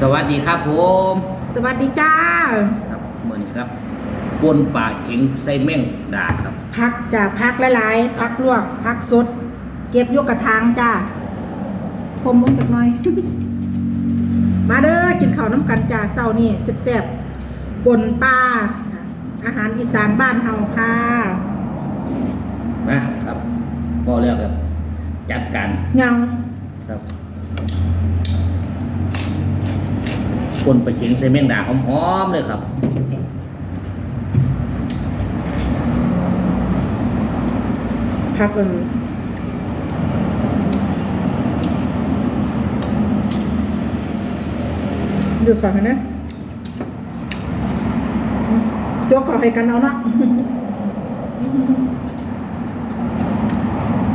สวัสดีครับผมสวัสดีจ้า ครับเมื่อนี้ครับปนป่าเข็งใส่แม่งดาครับ พักจ้าพักหลายๆพักลวก พักสด เก็บยกกระถางจ้าคมมุ้งจักหน่อย มาเด้อกินข้าวน้ำกันจ้าเศร้านี่แซ่บๆปนปลาอาหารอีสานบ้านเฮาค่ะนะครับก็แล้วครับ จัดการยังครับ ปนป่าเข็งใส่แม่งดาหอมๆเลยครับพักเออดูฝั่งนะตัวขอให้กันเอาเนาะ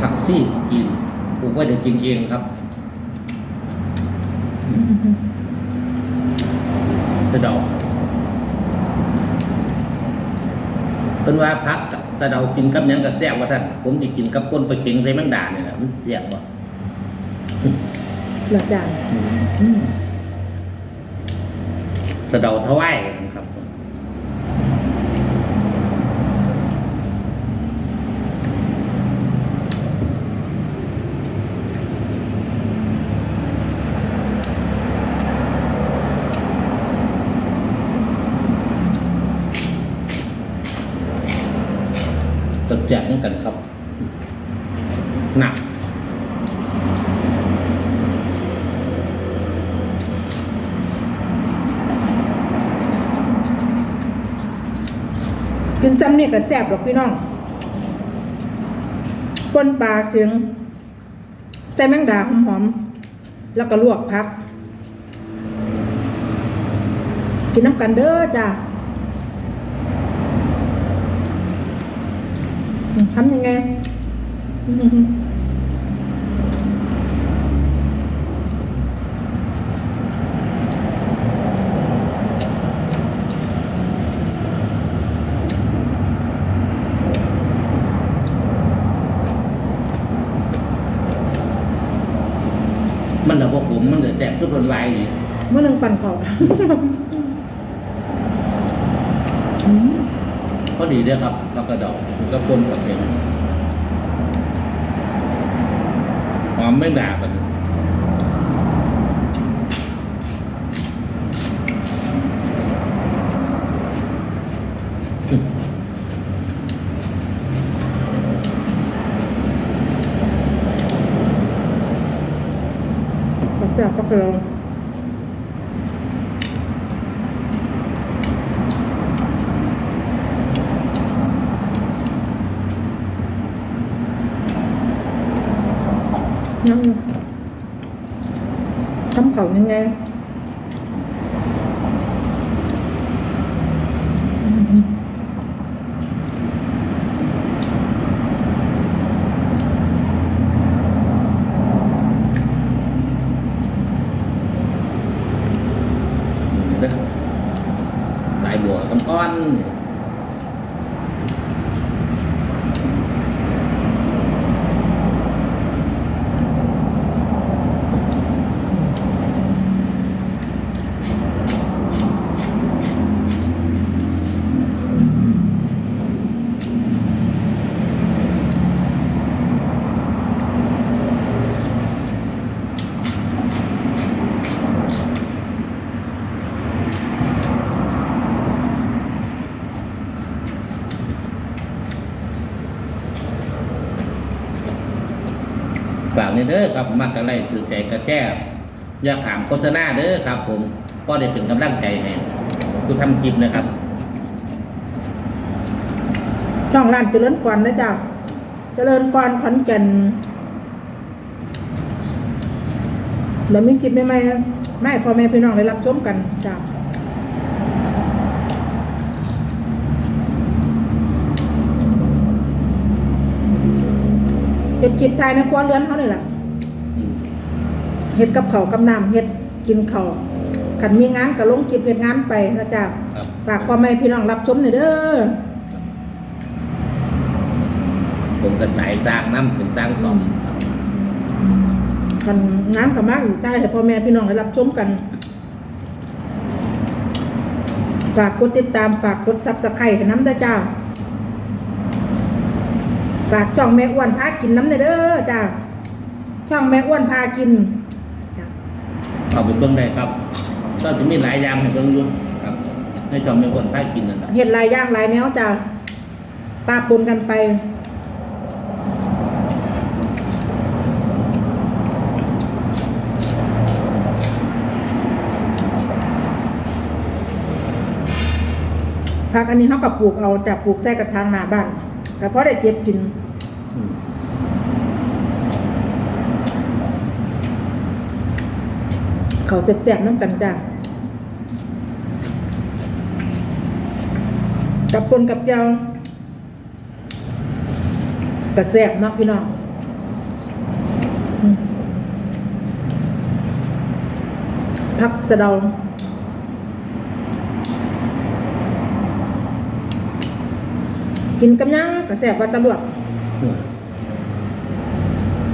ผักซี่กินผมก็จะกินเองครับสะ เดาเป็นว่าพักกับสะเดากินกับหยังกับแซ่บว่าท่านผมจะกินกับก้นปลาเข็งใส่แม่งดาเนี่ยแหละมันแซ่บว่ะหลักจานสะเดาทวาย ครับตัดแจกกันครับ หนักกินซ้ำนี่ยก็แซ่บหรอกพี่น้องปนปลาเคียงใจแมงดาหอมๆ แล้วก็ลวกพัก กินน้ำกันเด้อจ้าอืม ทำยังไงอื้อหือมันเหลือพวกผมมันเหลือแจกทุกคนไว้นี่เมื่อนึงปั่นเขาอืมก็ดีด้วยครับแล้วก็ดอกมัน ก็ปนกับเค็มหอมไม่ด่ากันอืมปักจากปักเรายังอยู่ทำเขายังไงอืมเห็นไหมสายบัวอ่อนๆฝา นี่เด้อครับมักอะไรถือใจกระแจบอย่าขามโฆษณาเด้อครับ ผมก็ได้เป็นกำลังใจให้ผู้ทำคลิปนะครับช่องร้านเจริญก่อนนะจ๊ะเจริญก่อนขอนแก่นแล้วมีคลิปใหม่ๆไม่พอแม่พี่น้องได้รับชมกันจ้ะ เห็ดกินตายในครัวเรือนเขานี่แหละอืมเห็ดกับเขาวกับน้ำเห็ดกินเขาวกันมีงานก็ลงคลิปเห็ดงานไปนะจ๊ะครับฝากพ่อแม่พี่น้องรับชมหน่อยเด้อผมก็สายสร้างน้ำเป็นสร้างสอมครับกันงานกับมากอยู่ใต้ให้พ่อแม่พี่น้องได้รับชมกัน ฝากกดติดตามฝากกดซับสไครต์ให้น้ำเด้อจ้า ฝากช่องแม่อ้วนพากินน้ำเด้อจ้าช่องแม่อ้วนพากินจ้ะเข้าไปเบิ่งได้ครับ ก็จะมีหลายอย่างให้เบิ่งอยู่ครับในช่องมีคนพากินนั่นแหละเห็ดหลายอย่างหลายแนวจ้าปาปนกันไปผักอันนี้เขากับปลูกเอาแต่ปลูกใส่กระถางหน้าบ้านแต่พอได้เก็บกินอืม เขาเสียบๆน้ำกันจ้ากับปนกับเจ้ากระแสบนาะพี่น้องพักสะเดากินกำยังกระแสบว่าตะลวกอืม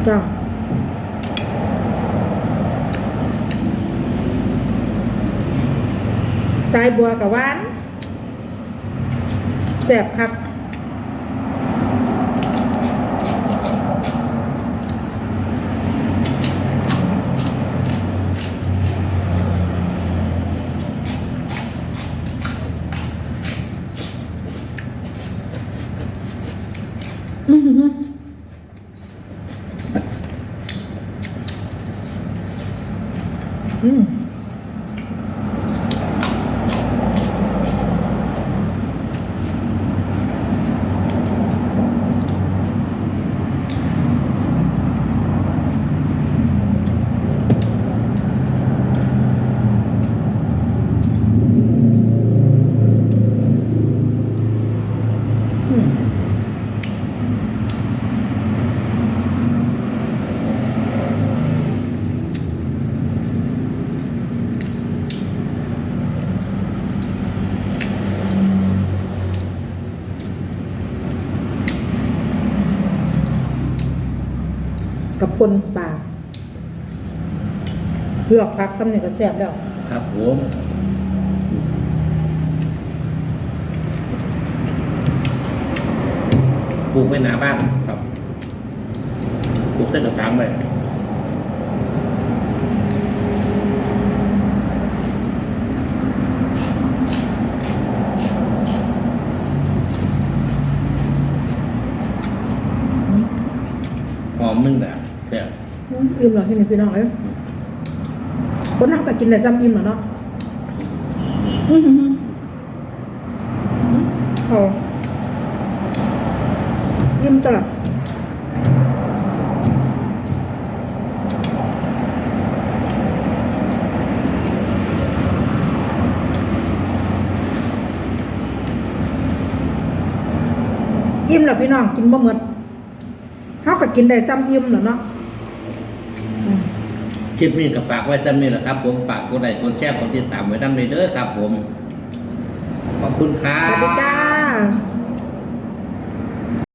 จ้าสายบัวกับหวานแสบครับ อือหือ อื คนป่าเลือกพักซ้ำเนี่ยก็แซ่บแล้ว ครับผมปลูกไว้หนาบ้านครับปลูกต้นกระถางไว้หอมมึงแบบ แซ่บอืมอิ่มเหรอที่นี่พี่น้องเอ้ยคนนั่งก็กินแต่ซ้ำอิ่มเหรอเนาะอือหือหือโอ้อิ่มตลอดอิ่มเหรอพี่น้องกินบ่หมดเขาก็กินได้ซ้ำอิ่มเหรอเนาะอืม คลิปนี้ก็ฝากไว้จำนี้แหละครับ ผมฝากกดไลค์กดแชร์กดติดตามไว้ด้านในเด้อครับ ผม ขอบคุณครัสวัสดีบ จ้า